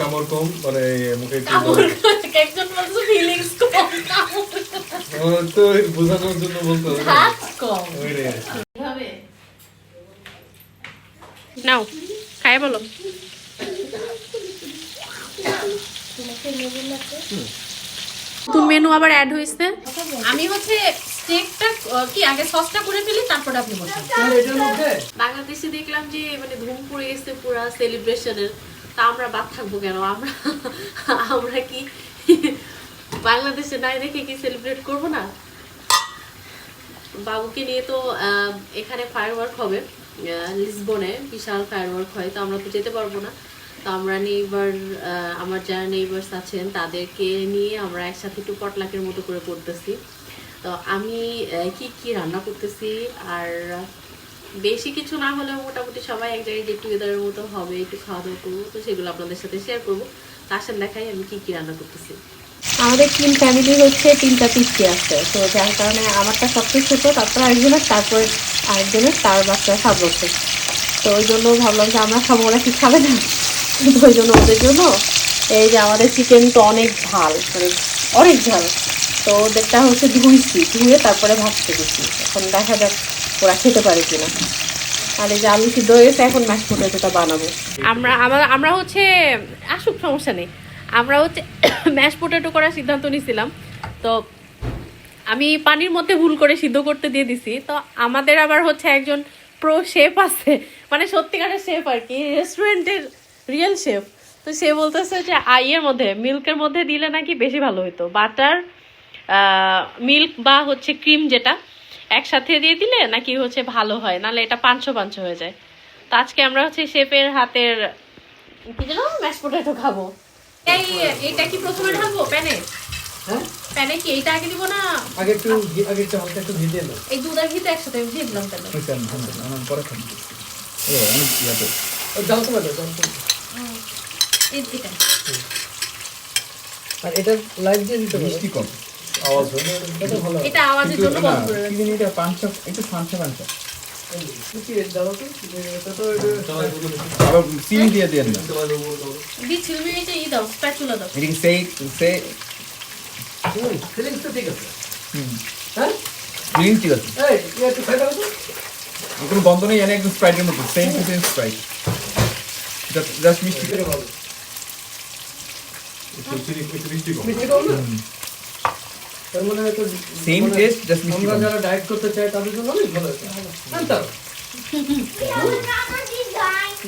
কামড় কম মানে মুখে একটু একজন বলছে ফিলিংস কম ও, তো বোঝানোর জন্য বলতে। ধাত কম। হবে নাও খাই বলো। নতুন মেনু আবার অ্যাড হয়েছে। আমি হচ্ছে স্টেকটা কি আগে সসটা করে ফেলি তারপরে আপনি বসান। বাংলাদেশে দেখলাম যে মানে ধুম পড়ে গেছে পুরা সেলিব্রেশনের তা আমরা বাদ থাকব কেন? আমরা আমরা কি বাংলাদেশে নাই দেখে কি সেলিব্রেট করব না? বাবুকে নিয়ে তো এখানে ফায়ার ওয়ার্ক হবে লিসবনে বিশাল ফায়ার ওয়ার্ক হয়, তো আমরা তো যেতে পারব না। তো আমরা নেইবার আমার যারা নেইবার্স আছেন, তাদেরকে নিয়ে আমরা একসাথে একটু পটলাকের মতো করে করতেছি। তো আমি কি কি রান্না করতেছি? আর বেশি কিছু না হলেও মোটামুটি সবাই এক জায়গায় গেট টুগেদারের মতো হবে, একটু খাওয়া দাওয়া করব, তো সেগুলো আপনাদের সাথে শেয়ার করব। তার সাথে দেখাই আমি কি কি রান্না করতেছি। আমাদের তিন ফ্যামিলি হচ্ছে তিনটা পিসি আছে, তো যার কারণে আমারটা সবচেয়ে ছোটো, তারপর আরেকজনের তারপরে আরেকজনের তার বাচ্চা সাত বছর। তো ওই জন্য ভাবলাম যে আমরা খাব ওরা কি খাবে না? তো ওই জন্য ওদের জন্য এই যে আমাদের চিকেন তো অনেক ঝাল মানে অনেক ঝাল। তো ওদেরটা হচ্ছে ধুইছি, ধুয়ে তারপরে ভাজতে গেছি এখন দেখা যাক ওরা খেতে পারে কিনা। এই যে আলু সিদ্ধ হয়েছে এখন ম্যাশ পোটেটোটা বানাবো। আমরা আমরা আমরা হচ্ছে, আসুক, সমস্যা নেই। আমরা হচ্ছে ম্যাশ পোটেটো করার সিদ্ধান্ত নিয়েছিলাম তো আমি পানির মধ্যে ভুল করে সিদ্ধ করতে দিয়ে দিছি। তো আমাদের আবার হচ্ছে একজন প্রো শেফ আছে। মানে সত্যিকারের শেফ আর কি রেস্টুরেন্টের রিয়েল শেফ তো সে বলতেছে যে আইয়ের মধ্যে মিল্কের মধ্যে দিলে নাকি বেশি ভালো হতো বাটার মিল্ক বা হচ্ছে ক্রিম যেটা একসাথে দিয়ে দিলে নাকি হচ্ছে ভালো হয়? নাহলে এটা পাঁচশো পাঁচশো হয়ে যায়। তো আজকে আমরা হচ্ছে শেফের হাতের কি যেন ম্যাশ পোটেটো খাব। এই এটা কি প্রথমে ঢালবো? প্যানে? হ্যাঁ? প্যানে কি এইটা আগে দিব না? আগে একটু আগে একটু হালকা একটু ঘি দিয়ে দাও। এই দুধ আর ঘি তো একসাথে দিয়ে দিলাম তাহলে। ধান দিন, আমার পরে খাব। ও, অনেক জাল সময় দাও সময় এই এটা আর এটা লাইভ দিয়ে দিতে পারো? মিষ্টি কম। আওয়াজ হয়। না। এটা ভালো এটা আওয়াজের জন্য বন্ধ করে রাখি। কি এটা পাঞ্চা, একটু আছে। হুম, হ্যাঁ? কোনো গন্ধ নেই, একদম স্প্রাইটের মতো, same Sprite। Just- just মিষ্টি। এটা ভালো। মিষ্টি কম না তার মানে হয়তো মানে taste, just মিষ্টি আমরা যারা ডায়েট করতে চাই তাদের জন্য অনেক ভালো আছে আনতে হবে।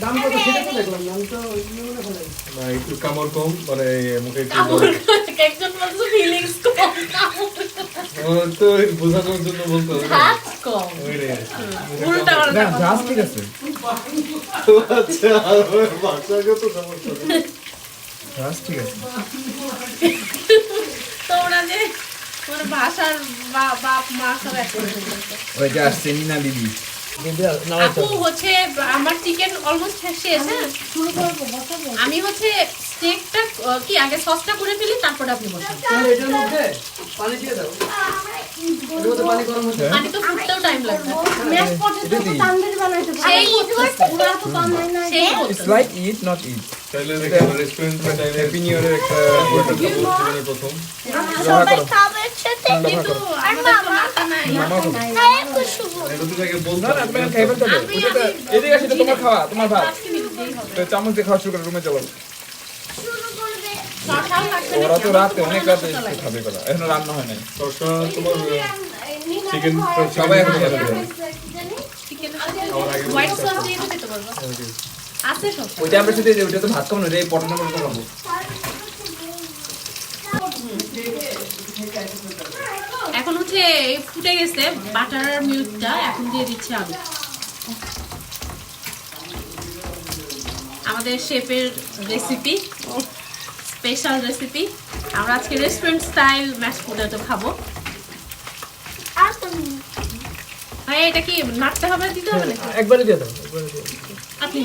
দাম কত সেটা তো দেখলাম না আমি তো মনে ভালো না, একটু কামড় কম, মানে মুখে একটু একজন বলছে ফিলিংস কম তো বোঝানোর জন্য বলতে হবে। কম উল্টা না, বলো। ঠিক আছে। আচ্ছা ভাষাগত সমস্যা ঠিক আছে। ভাষার বাপ মা সব আসছে দিদি। আপু হচ্ছে আমার চিকেন অলমোস্ট শেষ হ্যাঁ? আমি হচ্ছে স্টেকটা কি আগে সসটা করে ফেলি তারপরে আপনি বসান এটার মধ্যে পানি দিয়ে দাও। পানি তো ফুটতেও টাইম লাগবে। এটা দিই। সেই সেই It's like eat, আমরা রেস্টুরেন্ট একটা খাব প্রথম। সবাই খাবার সাথে কিন্তু আমাদের তো নাই মামা খাবে। হ্যাঁ খুশবু এটা তো বলতে না, এদিকে আসো, তোমার খাওয়া, তোমার ভাত। চামচ দিয়ে খাওয়া শুরু করো, রুমে চলো। ওরা তো রাতে অনেক রাতে খাবে করা। এখনও রান্না হয় নাই। তোমার চিকেন সবাই এখন খাবে। হোয়াইট সস দিয়ে তো খেতে পারব। আছে সব। ওইটা আমরা সাথে ওইটা তো ভাত খাব না, এই পটেটো মটটো খাব। এখন হচ্ছে ফুটে গেছে বাটার মিল্কটা এখন দিয়ে দিচ্ছি আলু। আমাদের শেফের রেসিপি স্পেশাল রেসিপি আমরা আজকে রেস্টুরেন্ট স্টাইল ম্যাশ পোটেটো খাব। ভাই এটা কি নাড়তে হবে দিতে হবে নাকি? একবারে একবারে দিয়ে দাও। আপনি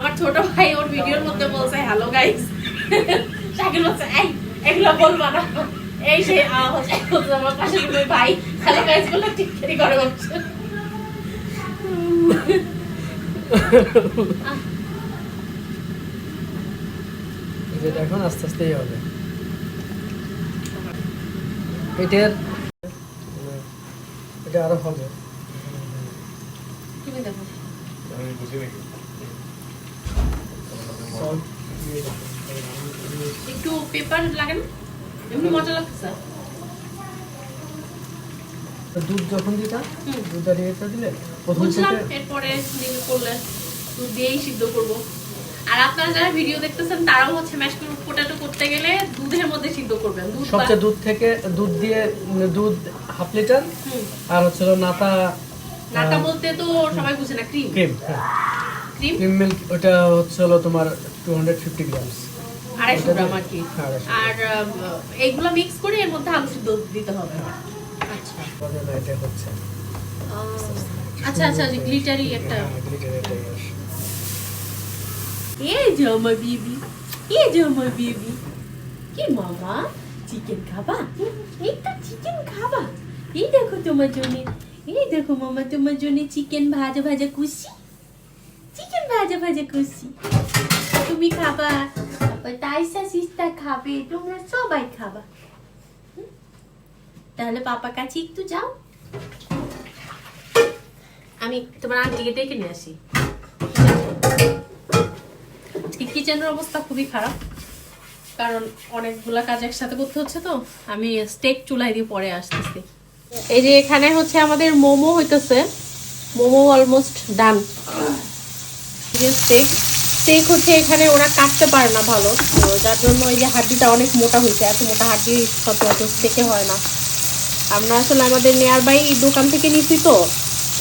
আমার ছোট ভাই ওর ভিডিওর মধ্যে বলছে হ্যালো গাইস শাকিল বলছে এই এগুলো বলবা না। এই সেই আমার পাশে দুই ভাই। হ্যালো গাইস বলে টিকটারি করে বলছে। এখন আস্তে আস্তেই হবে। এটার এটা আরও হবে। তুমি দেখো। আমি বুঝি নাকি সল্ট দিয়ে একটু পেপার লাগে না? এমনি মজা লাগছে দুধ যখন। দুধটা দিলে বুঝলাম এরপরে দিলে করলে দুধ দিয়েই সিদ্ধ করব। আর আপনারা যারা ভিডিও দেখতেছেন তারাও হচ্ছে ম্যাশ পোটাটো করতে গেলে দুধের মধ্যে সিদ্ধ করবেন। দুধ সবচেয়ে দুধ থেকে দুধ দিয়ে দুধ হাফ লিটার আর হচ্ছে নাতা নাটা বলতে তো সবাই বুঝে না cream. Cream cream cream milk ওটা হচ্ছে হলো তোমার টু হান্ড্রেড ফিফটি গ্রামস আড়াইশো গ্রাম আর কি? হ্যাঁ, আর এইগুলো মিক্স করে এর মধ্যে আলু সিদ্ধ দিতে হবে। আচ্ছা। এটা হচ্ছে। আচ্ছা আচ্ছা গ্লিটারি একটা। হ্যাঁ, glitter এটাই আসে। এই যে আমার বেবি এই যে আমার বেবি কি মামা চিকেন খাবা? চিকেন খাবা। এই দেখো তোমার জন্য এই দেখো মামা তোমার জন্য চিকেন ভাজা ভাজা কুসি। চিকেন ভাজা ভাজা কুসি তুমি খাবা, তারপর তাইসা খাবে, তোমরা সবাই খাবা? তাহলে পাপা কাছে একটু যাও। আমি তোমার আন্টিকে ডেকে নিয়ে আসি। কিচেনের অবস্থা খুবই খারাপ, কারণ অনেকগুলা কাজ একসাথে করতে হচ্ছে তো, আমি স্টেক চুলাই দিয়ে পরে আসতেছি। এই যে এখানে হচ্ছে আমাদের মোমো হইতেছে, momo almost done steak steak হচ্ছে এখানে ওরা কাটতে পারে না ভালো। তো যার জন্য এই যে হাড্ডিটা অনেক মোটা হয়েছে। এত মোটা হাড্ডি সচরাচর স্টেকে হয় না। আমরা আসলে আমাদের নেয়ার বাই দোকান থেকে নিচ্ছি তো,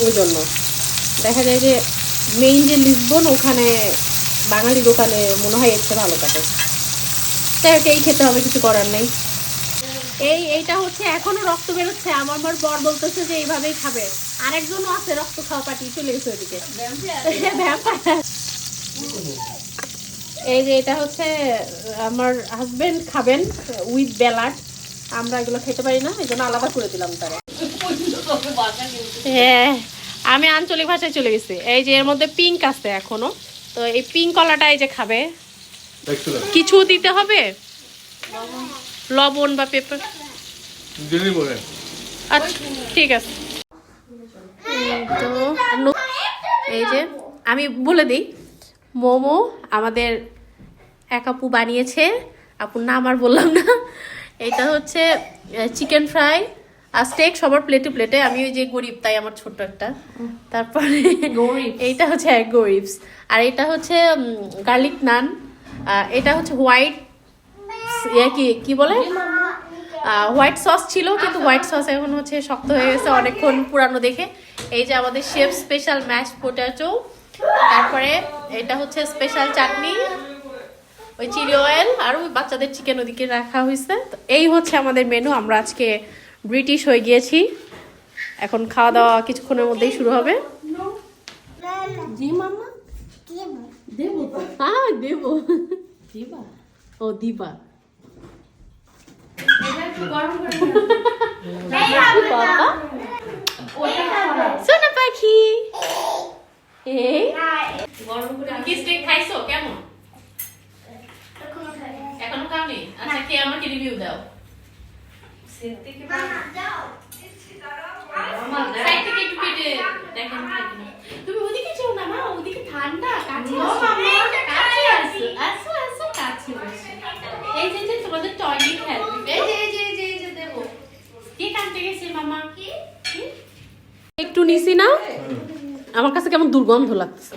ওই জন্য। দেখা যায় যে মেইন যে লিসবন ওখানে বাঙালি দোকানে মনে হয় চেয়ে ভালো কাটে। ওকে এই খেতে হবে, কিছু করার নেই। এই, এইটা হচ্ছে এখনও রক্ত বেরোচ্ছে। আমার আমার বর বলতেছে যে এইভাবেই খাবে। আরেকজনও আছে রক্ত খাওয়া পাটি চলে গেছে ওইদিকে। এই যে এটা হচ্ছে আমার হাজবেন্ড খাবেন উইথ বেলাট আমরা এগুলো খেতে পারি না এই জন্য আলাদা করে দিলাম তারা। হ্যাঁ আমি আঞ্চলিক ভাষায় চলে গেছি। এই যে এর মধ্যে পিঙ্ক আছে এখনও। তো এই পিঙ্ক কলাটা এই যে খাবে। কিছু দিতে হবে? লবণ বা পেপার আচ্ছা ঠিক আছে। তো এই যে আমি বলে দিই মোমো আমাদের এক আপু বানিয়েছে। আপুর নাম আর বললাম না। এটা হচ্ছে চিকেন ফ্রাই আর স্টেক সবার প্লেটে প্লেটে আমি ওই যে গরিব তাই আমার ছোট্ট একটা। তারপরে এইটা হচ্ছে এক গরিবস আর এটা হচ্ছে গার্লিক নান এটা হচ্ছে হোয়াইট ইয়ে কি কি বলে? হোয়াইট সস ছিল কিন্তু হোয়াইট সস এখন হচ্ছে শক্ত হয়ে গেছে অনেকক্ষণ পুরানো দেখে। এই যে আমাদের শেফ স্পেশাল ম্যাশ পোটাটো তারপরে এটা হচ্ছে স্পেশাল চাটনি ওই চিলি অয়েল আর ওই বাচ্চাদের চিকেন ওদিকে রাখা হয়েছে। তো এই হচ্ছে আমাদের মেনু আমরা আজকে ব্রিটিশ হয়ে গিয়েছি। এখন খাওয়া দাওয়া কিছুক্ষণের মধ্যেই শুরু হবে। জি মামা দেবো হ্যাঁ দেবো। দিবা? ও দিবা। সোনা পাখি এই কি স্টেক খাইছো কেমন? এখনও খাওনি? আচ্ছা খেয়ে আমাকে রিভিউ দাও। তুমি ওদিকে যেও না মা ওদিকে ঠান্ডা কাছে আসো আসো আসো কাছে বসো এই যে যে তোমাদের টয়লেট খেলবে এই যে এই যে এই যে এই যে দেবো কে কানতে গেছে মামা কি কি? একটু নিছি না আমার কাছে কেমন দুর্গন্ধ লাগছে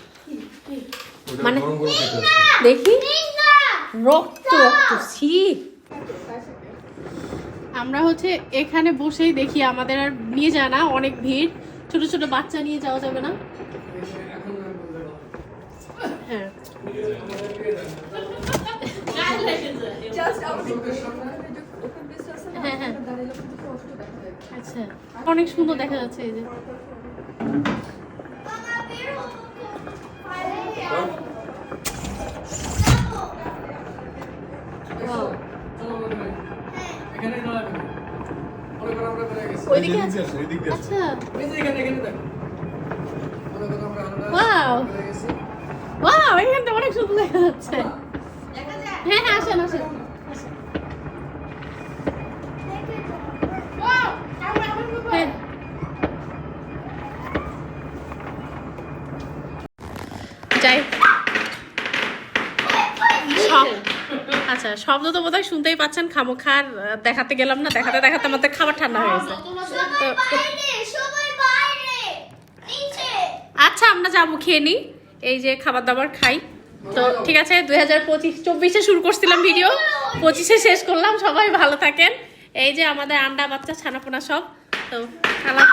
মানে- দেখি। রক্ত রক্ত ছি। আমরা হচ্ছে এখানে বসেই দেখি আমাদের আর নিয়ে যায় না অনেক ভিড়। ছোট ছোট বাচ্চা নিয়ে যাওয়া যাবে না। হ্যাঁ। হ্যাঁ হ্যাঁ। আচ্ছা অনেক সুন্দর দেখা যাচ্ছে এই যে এখানে দাঁড়াবে না। মনে করো আমরা বেড়ে গেছি। ওইদিকে আছে? আচ্ছা। আমরা ওয়াও। এখানটা অনেক সুন্দর দেখা যাচ্ছে হ্যাঁ হ্যাঁ আসেন আসেন হ্যাঁ। যাই সব আচ্ছা শব্দ তো বোধহয় শুনতেই পাচ্ছেন খামোখার দেখাতে গেলাম না দেখাতে দেখাতে আমাদের খাবার ঠান্ডা হয়ে গেছে। আচ্ছা আমরা যাব খেয়ে নিই এই যে খাবার দাবার খাই। তো ঠিক আছে দুই হাজার পঁচিশ চব্বিশে শুরু করছিলাম ভিডিও। পঁচিশে শেষ করলাম সবাই ভালো থাকেন। এই যে আমাদের আন্ডা বাচ্চা ছানাপোনা সব। তো আল্লাহ